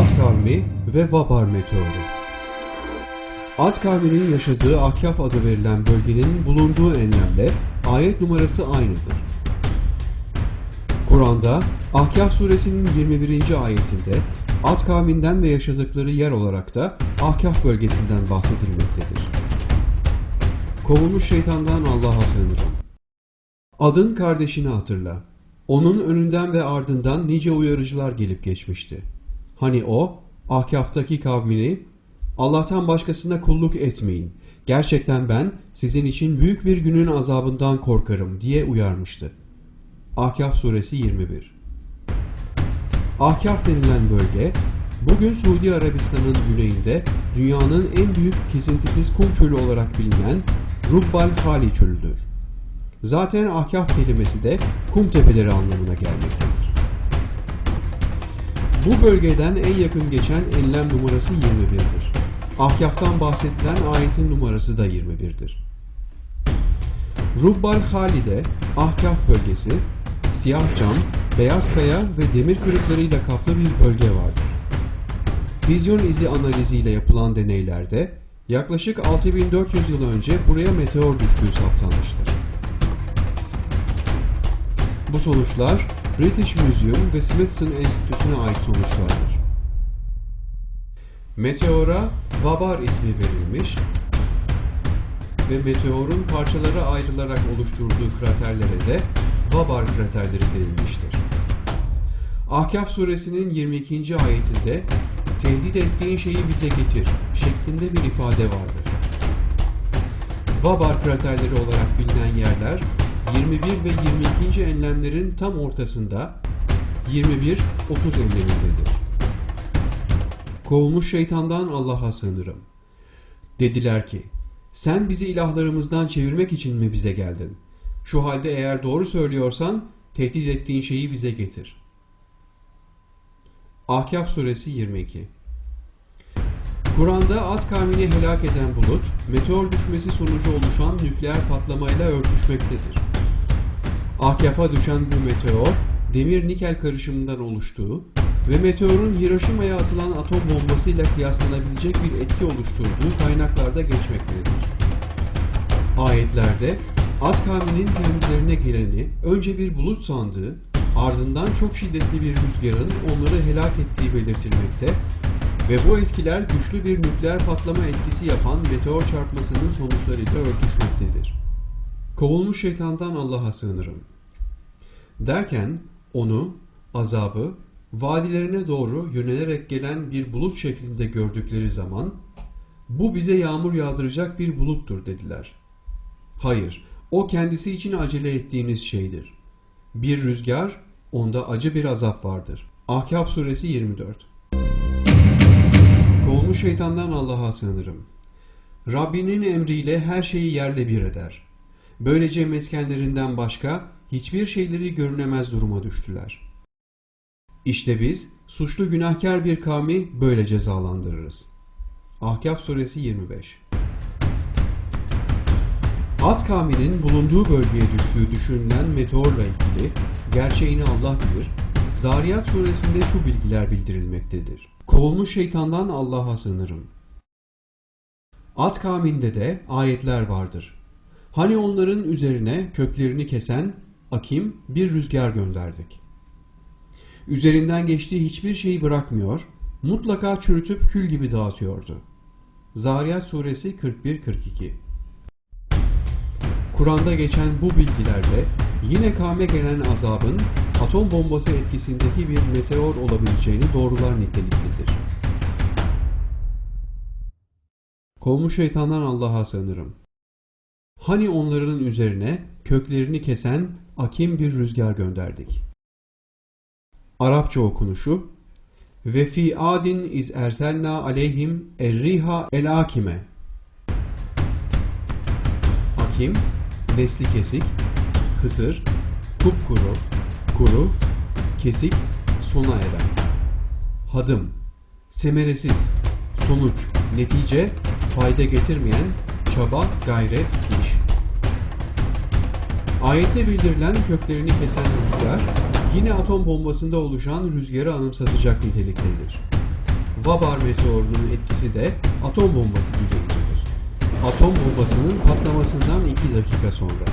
Ad kavmi ve Vabar meteoru. Ad kavminin yaşadığı Akyaf adı verilen bölgenin bulunduğu enlemle ayet numarası aynıdır. Kur'an'da Akyaf suresinin 21. ayetinde Ad kavminden ve yaşadıkları yer olarak da Akyaf bölgesinden bahsedilmektedir. Kovulmuş şeytandan Allah'a sığınırım. Adın kardeşini hatırla. Onun önünden ve ardından nice uyarıcılar gelip geçmişti. Hani o, Akyaf'taki kavmini, Allah'tan başkasına kulluk etmeyin. Gerçekten ben sizin için büyük bir günün azabından korkarım diye uyarmıştı. Akyaf suresi 21 Akyaf denilen bölge, bugün Suudi Arabistan'ın güneyinde dünyanın en büyük kesintisiz kum çölü olarak bilinen Rubbal Hali çölüdür. Zaten Akyaf kelimesi de kum tepeleri anlamına gelmektedir. Bu bölgeden en yakın geçen enlem numarası 21'dir. Akyaf'tan bahsedilen ayetin numarası da 21'dir. Rubbal Hali'de Akyaf bölgesi, siyah cam, beyaz kaya ve demir kırıklarıyla kaplı bir bölge vardır. Füzyon izi analiziyle yapılan deneylerde yaklaşık 6400 yıl önce buraya meteor düştüğü saptanmıştır. Bu sonuçlar British Museum ve Smithson Enstitüsü'ne ait sonuçlardır. Meteora Vabar ismi verilmiş ve meteorun parçalara ayrılarak oluşturduğu kraterlere de Vabar kraterleri denilmiştir. Ahkaf suresinin 22. ayetinde tehdit ettiğin şeyi bize getir şeklinde bir ifade vardır. Vabar kraterleri olarak bilinen yerler 21 ve 22. enlemlerin tam ortasında 21-30 enlemindedir. Kovulmuş şeytandan Allah'a sığınırım. Dediler ki, sen bizi ilahlarımızdan çevirmek için mi bize geldin? Şu halde eğer doğru söylüyorsan tehdit ettiğin şeyi bize getir. Ahkaf suresi 22 Kur'an'da Ad kavmini helak eden bulut, meteor düşmesi sonucu oluşan nükleer patlamayla örtüşmektedir. Akyaf'a düşen bu meteor, demir-nikel karışımından oluştuğu ve meteorun Hiroşima'ya atılan atom bombasıyla kıyaslanabilecek bir etki oluşturduğu kaynaklarda geçmektedir. Ayetlerde Ad kavminin kendilerine geleni önce bir bulut sandığı, ardından çok şiddetli bir rüzgarın onları helak ettiği belirtilmekte ve bu etkiler güçlü bir nükleer patlama etkisi yapan meteor çarpmasının sonuçlarıyla örtüşmektedir. Kovulmuş şeytandan Allah'a sığınırım. Derken onu, azabı, vadilerine doğru yönelerek gelen bir bulut şeklinde gördükleri zaman, bu bize yağmur yağdıracak bir buluttur dediler. Hayır, o kendisi için acele ettiğiniz şeydir. Bir rüzgar, onda acı bir azap vardır. Ahkaf suresi 24 Kovulmuş şeytandan Allah'a sığınırım. Rabbinin emriyle her şeyi yerle bir eder. Böylece meskenlerinden başka hiçbir şeyleri görünemez duruma düştüler. İşte biz suçlu günahkar bir kavmi böyle cezalandırırız. Ahkaf suresi 25 Ad kavminin bulunduğu bölgeye düştüğü düşünülen meteorla ilgili gerçeğini Allah bilir, Zariyat suresinde şu bilgiler bildirilmektedir. Kovulmuş şeytandan Allah'a sığınırım. Ad kavminde de ayetler vardır. Hani onların üzerine köklerini kesen Akim bir rüzgar gönderdik. Üzerinden geçtiği hiçbir şeyi bırakmıyor, mutlaka çürütüp kül gibi dağıtıyordu. Zariyat suresi 41-42 Kur'an'da geçen bu bilgilerde yine kavme gelen azabın atom bombası etkisindeki bir meteor olabileceğini doğrular niteliktedir. Kovmuş şeytandan Allah'a sığınırım. Hani onların üzerine köklerini kesen akim bir rüzgar gönderdik. Arapça okunuşu ve fi adin iz erselna aleyhim erriha el akime. Akim, nesli kesik, kısır, kupkuru, kuru, kesik, sona eren. Hadım, semeresiz, sonuç, netice, fayda getirmeyen, çaba, gayret, iş. Ayette bildirilen köklerini kesen rüzgar, yine atom bombasında oluşan rüzgarı anımsatacak niteliktedir. Vabar meteorunun etkisi de atom bombası düzeyindedir. Atom bombasının patlamasından 2 dakika sonra.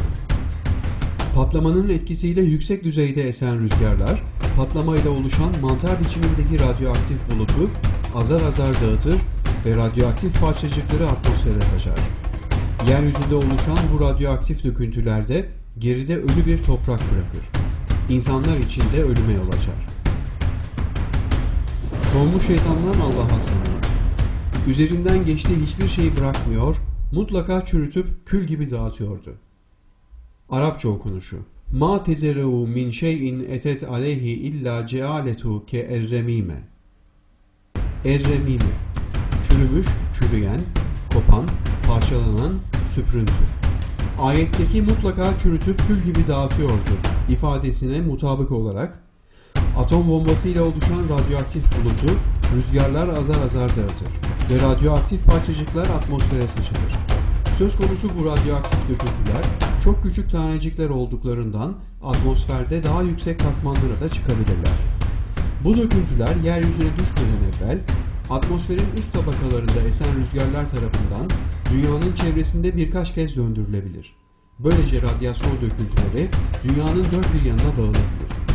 Patlamanın etkisiyle yüksek düzeyde esen rüzgarlar, patlamayla oluşan mantar biçimindeki radyoaktif bulutu azar azar dağıtır ve radyoaktif parçacıkları atmosfere saçar. Yeryüzünde oluşan bu radyoaktif döküntülerde geride ölü bir toprak bırakır. İnsanlar için de ölüme yol açar. Kovmuş şeytandan Allah'a sığınırım. Üzerinden geçtiği hiçbir şeyi bırakmıyor, mutlaka çürütüp kül gibi dağıtıyordu. Arapça okunuşu. Ma tezerehu min şeyin etet aleyhi illa cealetu ke erremime. Erremime. Çürümüş, çürüyen, kopan, parçalanan, süprüntü. Ayetteki mutlaka çürütüp kül gibi dağıtıyordu ifadesine mutabık olarak atom bombasıyla oluşan radyoaktif bulutu rüzgarlar azar azar dağıtır ve radyoaktif parçacıklar atmosfere saçılır. Söz konusu bu radyoaktif döküntüler çok küçük tanecikler olduklarından atmosferde daha yüksek katmanlara da çıkabilirler. Bu döküntüler yeryüzüne düşmeden evvel atmosferin üst tabakalarında esen rüzgarlar tarafından dünyanın çevresinde birkaç kez döndürülebilir. Böylece radyasyon döküntüleri dünyanın dört bir yanına dağılabilir.